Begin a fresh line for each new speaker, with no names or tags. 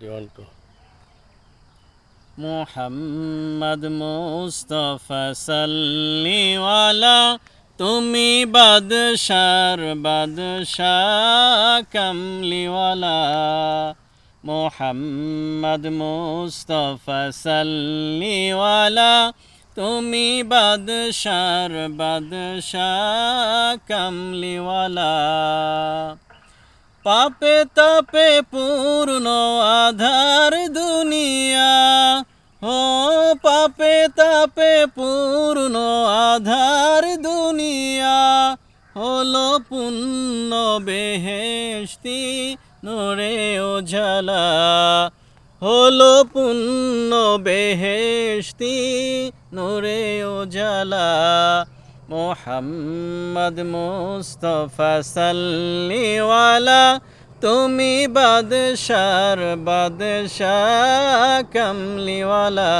One two
Mohammad Mustafa সাল্লিওয়ালা তুমি বাদশার বাদশাহ কমলিওয়ালা মোহাম্মদ মুস্তফা সাল্লিওয়ালা তুমি বাদশার বাদশাহ কমলিওয়ালা পাপে তাপে পূর্ণ আধার দুনিয়া। ও পাপে তাপে পূর্ণ আধার দুনিয়া। হলো পুণ্য বেহেশতি নোরে ওঝালা হলো পুণ্য বেহেশতি নোরে ওঝালা মোহাম্মদ মুস্তফা সাল্লিওয়ালা তুমি বাদশার বাদশাহ কমলিওয়ালা